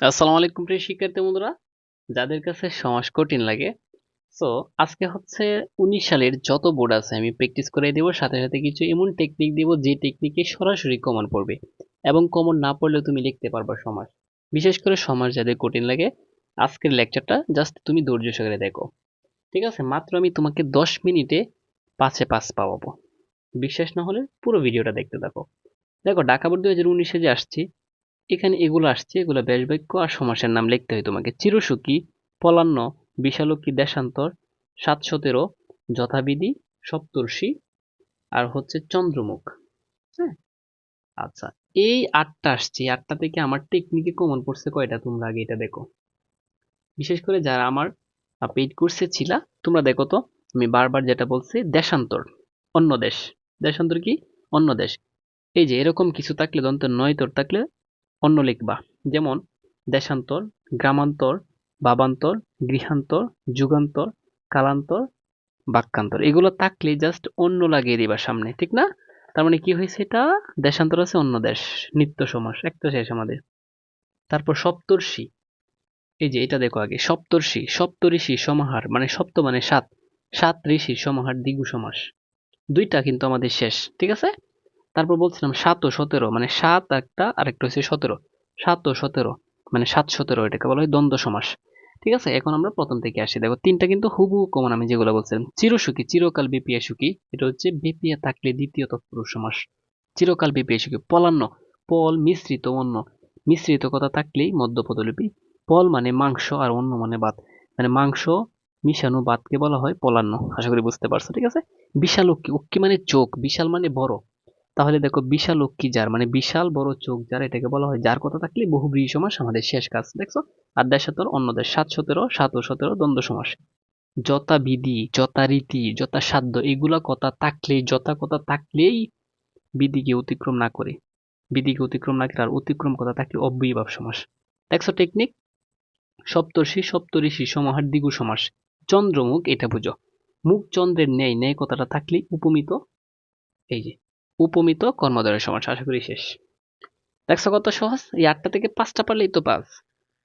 আসসালামু আলাইকুম প্রিয় শিক্ষার্থী বন্ধুরা। যাদের কাছে সমাজ কঠিন লাগে সো আজকে হচ্ছে উনিশ সালের যত বোর্ড আছে, আমি প্র্যাকটিস করে দেব, সাথে সাথে কিছু এমন টেকনিক দেব, যে টেকনিকে সরাসরি কমন পড়বে এবং কমন না পড়লেও তুমি লিখতে পারবা সমাজ। বিশেষ করে সমাজ যাদের কঠিন লাগে, আজকের লেকচারটা জাস্ট তুমি ধৈর্য সহকারে দেখো। ঠিক আছে? মাত্র আমি তোমাকে দশ মিনিটে পাঁচে পাঁচ পাওয়াবো। বিশ্বাস না হলে পুরো ভিডিওটা দেখতে থাকো। দেখো, ঢাকা দুই হাজার উনিশে যে আসছি এখানে এগুলো আসছে, এগুলো ব্যাস বাক্য আর সমাসের নাম লিখতে হয় তোমাকে। চিরসুখী, পলান্ন বিশালক্ষী দেশান্তর সাত সতেরো যথাবিধি, সপ্তর্ষি আর হচ্ছে চন্দ্রমুখ। হ্যাঁ? আচ্ছা এই আটটা আসছে। আটটা থেকে আমার টেকনিকে কমন পড়ছে কয়টা? তোমরা আগে এটা দেখো। বিশেষ করে যারা আমার পেইড কোর্সে ছিলা, তোমরা দেখো তো, আমি বারবার যেটা বলছি, দেশান্তর, অন্য দেশ। দেশান্তর কি? অন্য দেশ। এই যে এরকম কিছু থাকলে দন্ত নয় তোর থাকলে অন্য লিখবা। যেমন, দেশান্তর, গ্রামান্তর বাবান্তর গৃহান্তর, যুগান্তর, কালান্তর, বাক্যান্তর। এগুলো থাকলে জাস্ট অন্য লাগিয়ে দিবা সামনে, ঠিক না? তার মানে কি হয়েছে এটা? দেশান্তর আছে, অন্য দেশ, নিত্য সমাস একটা শেষ আমাদের। তারপর সপ্তর্ষি। এই যে এটা দেখো আগে, সপ্তর্ষি, সপ্তঋষি সমাহার মানে সপ্ত মানে সাত সাত ঋষি সমাহার, দ্বিগু সমাস। দুইটা কিন্তু আমাদের শেষ, ঠিক আছে? তারপর বলছিলাম সাত ও সতেরো মানে সাত একটা আর একটা হচ্ছে সতেরো। সাত ও সতেরো মানে সাত সতেরো এটাকে বলা হয় দ্বন্দ্ব সমাস। ঠিক আছে? এখন আমরা প্রথম থেকে আসি। দেখো, তিনটা কিন্তু হুবু কমন আমি যেগুলো বলছিলাম। চিরসুখী, চিরকাল বিপিয়া সুখী, এটা হচ্ছে বিপিয়া থাকলে দ্বিতীয় তৎপুরুষ সমাস। চিরকাল বিপিয়া সুখী, পলান্ন, পল মিশ্রিত অন্য। মিশ্রিত কথা থাকলেই মধ্যপদলিপি। পল মানে মাংস আর অন্য মানে ভাত মানে মাংস মিশানো ভাতকে বলা হয় পলান্ন। আশা করি বুঝতে পারছ, ঠিক আছে? বিশাল উক্কি উক্কি মানে চোখ, বিশাল মানে বড়। তাহলে দেখো বিশাল লক্ষ্মী যার মানে বিশাল বড় চোখ যার, এটাকে বলা হয়। যার কথা থাকলে বহুব্রীহি সমাস আমাদের শেষ কাজ, দেখছ? আর দেশাতর অন্য দেশ সাত সতেরো সাত ও সতেরো দ্বন্দ্ব সমাস। যথা বিধি, যথা রীতি, যথা সাধ্য, এগুলা কথা থাকলেই যথা কথা থাকলেই বিধিকে অতিক্রম না করে। বিধিকে অতিক্রম না করে আর অতিক্রম কথা থাকলে অব্যয়ীভাব সমাস। দেখছ টেকনিক সপ্তর্ষি, সপ্তঋষি সমাহার দ্বিগু সমাস। চন্দ্রমুখ, এটা বুঝো। মুখ চন্দ্রের ন্যায় ন্যায় কথাটা থাকলেই উপমিত। এই যে উপমিত কর্মদ্বয়ের সমাস আশা করি শেষ। দেখছ কত সহজ? এই আটটা থেকে পাঁচটা পারলেই তো পাস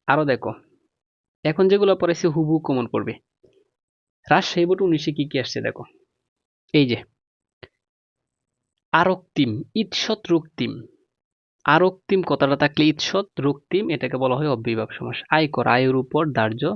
আরও দেখো। এখন যেগুলো পড়েছে হুবু কমন পড়বে। রাজশাহী বোর্ড উনিশে কি কি আসছে দেখো। এই যে। আরক্তিম, ঈৎসৎ রক্তিম। আরক্তিম কথাটা থাকলে ঈৎসৎ রক্তিম, এটাকে বলা হয় অব্যয়ভাব সমাস। আয় কর, আয়ের উপর ধার্য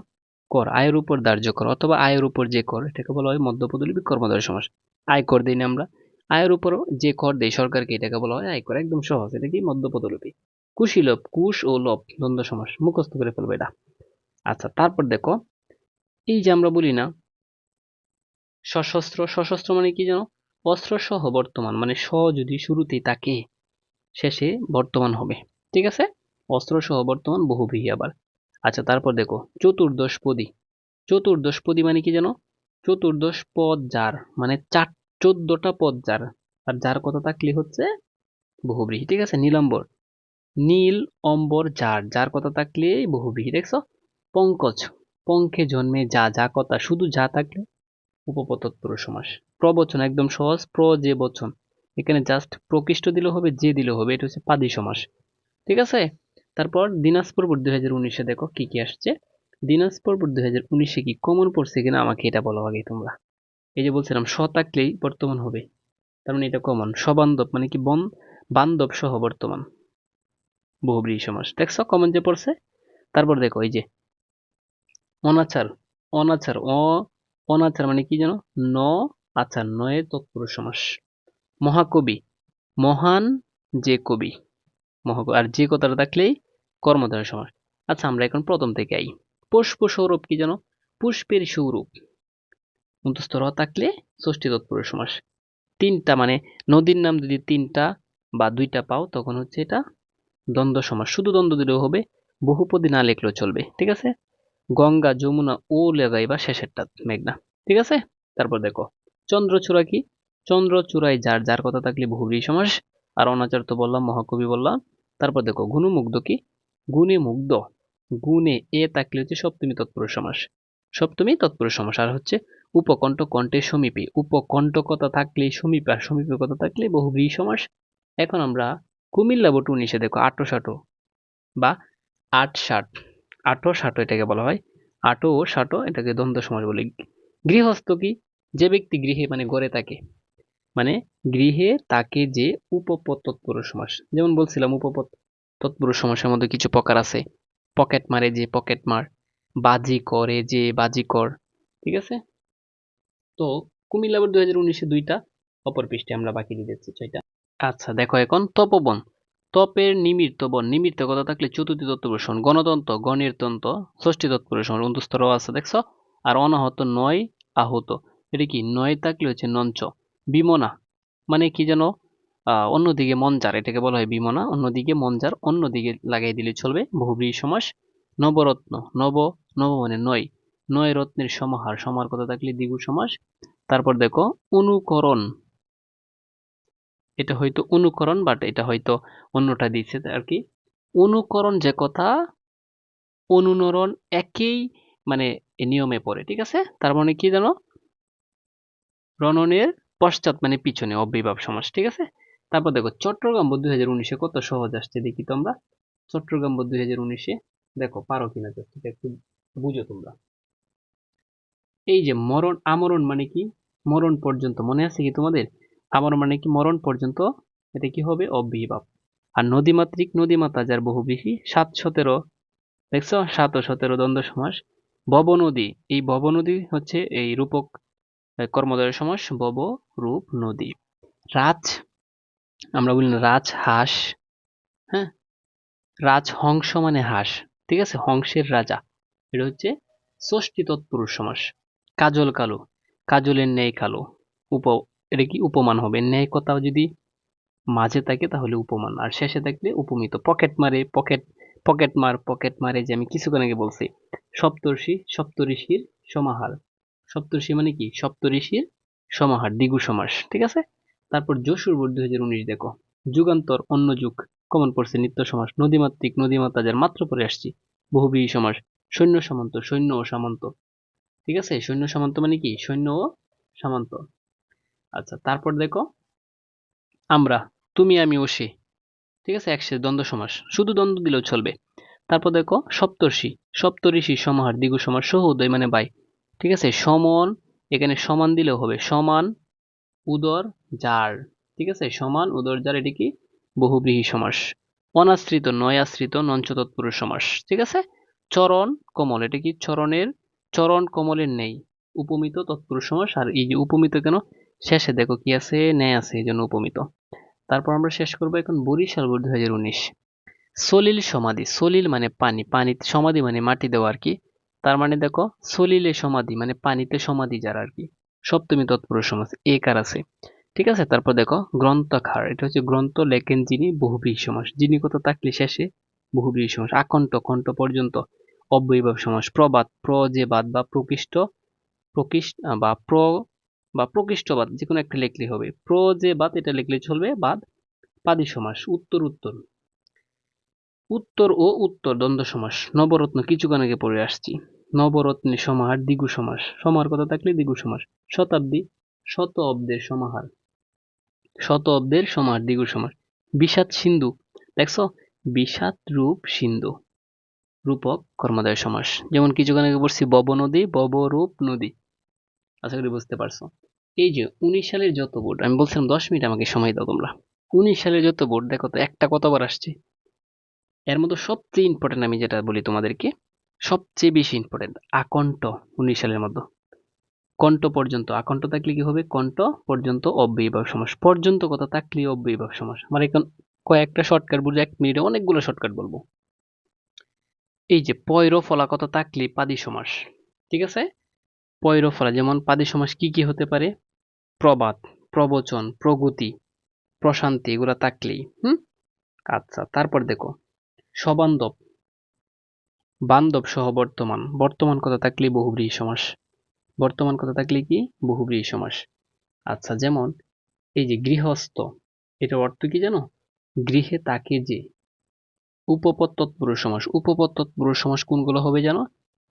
কর। আয়ের উপর ধার্য কর, অথবা আয়ের উপর যে কর, এটাকে বলা হয় মধ্যপদলিপি কর্মদ্বয় সমাস। আয় কর দিই না আমরা। আয়ের উপর যে কর দেয় সরকারকে, এটাকে বলা হয় আয়কর একদম সহজ, এটা কি মধ্যপদলিপি কুশীলভ কুশ ও লভ, দ্বন্দ্ব সমাস, মুখস্থ করে ফেলবে এটা। আচ্ছা তারপর দেখো, এই যে আমরা বলি না, সশস্ত্র সশস্ত্র মানে কি জানো? অস্ত্র সহ বর্তমান মানে স যদি শুরুতেই তাকে শেষে বর্তমান হবে, ঠিক আছে? অস্ত্র সহ বর্তমান, বহুব্রীহি আবার। আচ্ছা তারপর দেখো, চতুর্দশ পদী। চতুর্দশ পদী মানে কি জানো? চতুর্দশ পদ যার মানে চার চোদ্দটা পদ যার। আর যার কথা থাকলে হচ্ছে বহুব্রীহি। ঠিক আছে? নীলম্বর নীল অম্বর যার। যার কথা থাকলে বহুব্রীহি। দেখছ? পঙ্কজ। পঙ্কে জন্মে যা যা কথা, শুধু যা থাকলে উপপতৎপুরুষ সমাস। প্রবচন একদম সহজ, প্র যে বচন। এখানে জাস্ট প্রকৃষ্ট দিলে হবে, যে দিলে হবে, এটা হচ্ছে পাদি সমাস। ঠিক আছে? তারপর দিনাজপুর বোর্ড দুই হাজার উনিশে দেখো কি কি আসছে। দিনাজপুর বোর্ড দুই হাজার উনিশে কি কমন পড়ছে কিনা আমাকে এটা বলো আগে তোমরা। এই যে বলছিলাম স থাকলেই বর্তমান হবে। তার মানে এটা কমন সবান্ধব মানে কি বন, বান্ধব সহ বর্তমান। বহুব্রীহি সমাস দেখছ কমন যে পড়ছে? তারপর দেখো এই যে, অনাচার অনাচার, অ, অনাচার মানে কি জানো ন, আচার, নয়ের তৎপুরুষ সমাস। মহাকবি, মহান যে কবি, মহাকবি, আর যে কথাটা থাকলেই কর্মধারয় সমাস। আচ্ছা আমরা এখন প্রথম থেকে আই। পুষ্প সৌরভ কি জানো পুষ্পের সৌরভ মুখস্থ র থাকলে ষষ্ঠী তৎপুরুষ সমাস। তিনটা মানে নদীর নাম যদি তিনটা বা দুইটা পাও, তখন হচ্ছে এটা দ্বন্দ্ব সমাস। শুধু দ্বন্দ্ব দিলেও হবে, বহুপদী না লেখলেও চলবে, ঠিক আছে? গঙ্গা, যমুনা, ও লেগাইবা শেষেরটা মেঘনা, ঠিক আছে? তারপর দেখো, চন্দ্রচূড়া কি? চন্দ্রচূড়ায় যার যার কথা থাকলে বহুব্রীহি সমাস, আর অনাচার তো বললাম, মহাকবি বললাম। তারপর দেখো, গুণমুগ্ধ কি? গুণে মুগ্ধ। গুণে এ থাকলে হচ্ছে সপ্তমী তৎপুরুষ সমাস। সপ্তমী তৎপুরুষ সমাস, আর হচ্ছে উপকণ্ঠ কণ্ঠে সমীপে। উপকণ্ঠ কথা থাকলে সমীপে আর সমীপে কথা থাকলে বহুব্রীহি সমাস। এখন আমরা কুমিল্লা বোর্ড উনিশে দেখো আটো সাটো বা আট ষাট। আটো ষাটো এটাকে বলা হয়। আটো ও ষাটো এটাকে দ্বন্দ্ব সমাস বলে। গৃহস্থ কি? যে ব্যক্তি গৃহে মানে গড়ে থাকে মানে গৃহে তাকে যে উপপদ তৎপুরুষ সমাস। যেমন বলছিলাম উপপদ তৎপুরুষ সমাসের মধ্যে কিছু প্রকার আছে। পকেট মারে যে পকেট মার। বাজি করে যে বাজি কর। ঠিক আছে? তো কুমিল্লা বোর্ড দুই হাজার উনিশে দুইটা, অপর পৃষ্ঠে আমরা বাকি দিয়ে দিচ্ছি ছয়টা। আচ্ছা দেখো এখন তপবন। তপের নিমিত্ত বন, নিমিত্ত কথা থাকলে চতুর্থী তত্ত্বপুরুষণ গণতন্ত্র গণের তন্ত্র ষষ্ঠী তৎপুরুষণ অন্তস্তরও আছে, দেখছ? আর অনাহত নয়, আহত। এটা কি? নয় থাকলে হচ্ছে নঞ্চ। বিমনা মানে কি যেন? অন্যদিকে মঞ্জার, এটাকে বলা হয় বিমনা, অন্যদিকে মঞ্জার, অন্যদিকে লাগাই দিলে চলবে বহুব্রীহি সমাস, নবরত্ন, নব নব মানে নয়। নয় রত্নের সমাহার সমাহার কথা থাকলে দ্বিগু সমাস। তারপর দেখো, অনুকরণ। এটা হয়তো অনুকরণ বাট এটা হয়তো অন্যটা দিচ্ছে আর কি অনুকরণ যে কথা, অনুনরণ একই মানে নিয়মে পড়ে, ঠিক আছে? তার মানে কি জানো? রণনের পশ্চাৎ মানে পিছনে অব্যয়ভাব সমাস, ঠিক আছে? তারপর দেখো, চট্টগ্রাম দুই হাজার উনিশে কত সহজ আসছে দেখি তোমরা? চট্টগ্রাম দুই হাজার উনিশে, দেখো, পারো কিনা একটু বুঝো তোমরা। এই যে মরণ, আমরণ মানে কি? মরণ পর্যন্ত, মনে আছে কি তোমাদের? আমরণ মানে কি? মরণ পর্যন্ত এটা কি হবে? অব্যয়ভাব আর নদীমাতৃক, নদীমাতা যার বহু বেশি সাত সতেরো দেখছ? সাত ও সতেরো দ্বন্দ্ব সমাস। ভব নদী এই ভব নদী হচ্ছে এই রূপক কর্মদ্বয় সমাস ভব রূপ নদী। রাজ, আমরা বলি রাজ, হাঁস হ্যাঁ? রাজ, হংস মানে হাঁস, ঠিক আছে? হংসের রাজা। এটা হচ্ছে ষষ্ঠী তৎপুরুষ সমাস। কাজল কালো। কাজলের ন্যায় কালো। উপ, এটা কি উপমান হবে? ন্যায় কথা যদি মাঝে থাকে তাহলে উপমান, আর শেষে থাকলে উপমিত। পকেট মারে, পকেট পকেট মার, পকেট মারে যে আমি কিছুক্ষণ আগে বলছি। সপ্তর্ষি সপ্তঋষির সমাহার। সপ্তর্ষি মানে কি? সপ্তঋষির সমাহার, দ্বিগু সমাস, ঠিক আছে? তারপর যশুর বোর্ড দুই হাজার উনিশ, দেখো। যুগান্তর, অন্য যুগ, কমন পড়ছে নিত্য সমাস, নদীমাতৃক নদীমাতা যার মাত্র পরে আসছি। বহুবিহী সমাস, সৈন্য সামন্ত, সৈন্য ও সামন্ত। ঠিক আছে? সৈন্য সামন্ত মানে কি? সৈন্য ও সামন্ত। আচ্ছা তারপর দেখো, আমরা, তুমি, আমি ও সে ঠিক আছে? একসাথে দ্বন্দ্ব সমাস। শুধু দ্বন্দ্ব দিলেও চলবে। তারপর দেখো, সপ্তর্ষি সপ্তঋষি সমাহার, দ্বিগু সমাস সহোদয় মানে বাই। ঠিক আছে? সমন, এখানে সমান দিলেও হবে। সমান, উদর, যার। ঠিক আছে? সমান, উদর, যার, এটি কি? বহুব্রীহি সমাস। অনাশ্রিত নয় আশ্রিত নঞ্চ তৎপুরুষ সমাস। ঠিক আছে? চরণ, কমল, এটা কি? চরণের চরণ কমলের নেই। উপমিত তৎপুরুষ সমাস আর এই যে উপমিত কেন? শেষে দেখো কি আছে, ন্যায় আছে, এই জন্য উপমিত। তারপর আমরা শেষ করব এখন বরিশাল বোর্ড দুই হাজার উনিশ। সলিল সমাধি, সলিল মানে পানি পানি, সমাধি মানে মাটি দেওয়া আর কি। তার মানে দেখো, সলিলে সমাধি মানে পানিতে সমাধি যারা আর কি। সপ্তমী তৎপুরুষ সমাজ কার আছে। ঠিক আছে? তারপর দেখো, গ্রন্থকার, এটা হচ্ছে গ্রন্থ লেখেন যিনি বহুব্রীহি সমাস যিনি কত থাকলে শেষে বহুব্রীহি সমাস আকণ্ঠ কণ্ঠ পর্যন্ত। অব্যয়ভাব সমাস প্রবাদ প্র যে বাদ বা প্রকৃষ্ট প্রকৃষ্ট বা প্র, বা প্রকৃষ্টবাদ যে কোনো একটা লিখলে হবে। প্র যে বাদ, এটা লিখলে চলবে বাদ, পাদি সমাস, উত্তর উত্তর। উত্তর ও উত্তর, দ্বন্দ্ব সমাস, নবরত্ন, কিছুক্ষণ আগে পড়ে আসছি। নবরত্নে সমাহার, দ্বিগু সমাস, সমাহার কথা থাকলে দ্বিগু সমাস, শতাব্দী, শত অব্দের সমাহার। শত অব্দের সমাহার, দ্বিগু সমাস। বিষাদ সিন্ধু, দেখছ? বিষাদ রূপ সিন্ধু। রূপক কর্মদয় সমাস। যেমন কিছুক্ষণ আগে পড়ছি, বব নদী, বব রূপ নদী। আশা করি বুঝতে পারছ। এই যে উনিশ সালের যত বোর্ড, আমি বলছিলাম দশ মিনিট আমাকে সময় দাও তোমরা। উনিশ সালের যত বোর্ড, দেখো তো একটা কতবার আসছে? এর মধ্যে সবচেয়ে ইম্পর্টেন্ট আমি যেটা বলি তোমাদেরকে, সবচেয়ে বেশি ইম্পর্টেন্ট আকণ্ঠ উনিশ সালের মধ্যে। কণ্ঠ পর্যন্ত, আকণ্ঠ থাকলে কি হবে? কণ্ঠ পর্যন্ত অব্যয়ভাব সমাস। পর্যন্ত কথা থাকলে অব্যয়ভাব সমাস। আমার এখন কয়েকটা শর্টকাট বুঝে এক মিনিটে অনেকগুলো শর্টকাট বলব। এই যে পয়র ফলা কথা থাকলে পাদি সমাস, ঠিক আছে? পয়র ফলা যেমন পাদি সমাস কি কি হতে পারে? প্রবাদ, প্রবচন, প্রগতি, প্রশান্তি, এগুলো থাকলেই, হুম? আচ্ছা তারপর দেখো, সবান্ধব, বান্ধব সহ বর্তমান বর্তমান কথা থাকলে বহুব্রীহি সমাস, বর্তমান কথা থাকলে কি? বহুব্রীহি সমাস। আচ্ছা যেমন এই যে গৃহস্থ, এটার অর্থ কি জানো? গৃহে তাকে যে উপপদ তৎপুরুষ সমাস উপপদ তৎপুরুষ সমাস কোনগুলো হবে জানো?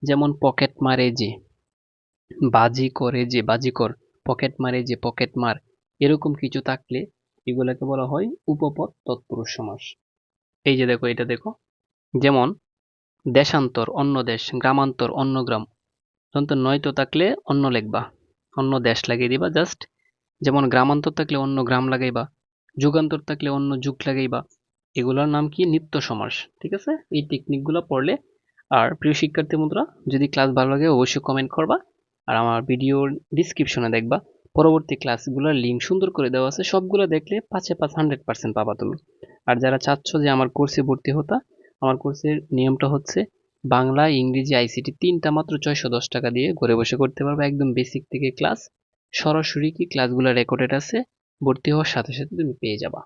যেমন পকেট মারে যে, বাজি করে যে, বাজি কর, পকেট মারে যে, পকেট মার, এরকম কিছু থাকলে এগুলাকে বলা হয় উপপদ তৎপুরুষ সমাস এই যে দেখো, এটা দেখো। যেমন দেশান্তর, অন্য দেশ, গ্রামান্তর, অন্য গ্রাম। দন্ত নয়তো থাকলে অন্য লেখবা, অন্য দেশ লাগিয়ে দিবা, জাস্ট। যেমন গ্রামান্তর থাকলে অন্য গ্রাম লাগাইবা, যুগান্তর থাকলে অন্য যুগ লাগাইবা এগুলোর নাম কি? নিত্য সমাস, ঠিক আছে? এই টেকনিকগুলো পড়লে আর প্রিয় শিক্ষার্থী বন্ধুরা, যদি ক্লাস ভালো লাগে অবশ্যই কমেন্ট করবা আর আমার ভিডিওর ডিসক্রিপশনে দেখবা। পরবর্তী ক্লাসগুলোর লিঙ্ক সুন্দর করে দেওয়া আছে, সবগুলো দেখলে পাঁচে পাঁচ হান্ড্রেড পার্সেন্ট পাবা তুমি। আর যারা চাচ্ছ যে আমার কোর্সে ভর্তি হতা, আমার কোর্সের নিয়মটা হচ্ছে বাংলা, ইংরেজি আইসিটি তিনটা মাত্র ছয়শো দশ টাকা দিয়ে ঘরে বসে করতে পারবে একদম বেসিক থেকে ক্লাস সরাসরি কি ক্লাসগুলো রেকর্ডেড আছে, ভর্তি হওয়ার সাথে সাথে তুমি পেয়ে যাবা।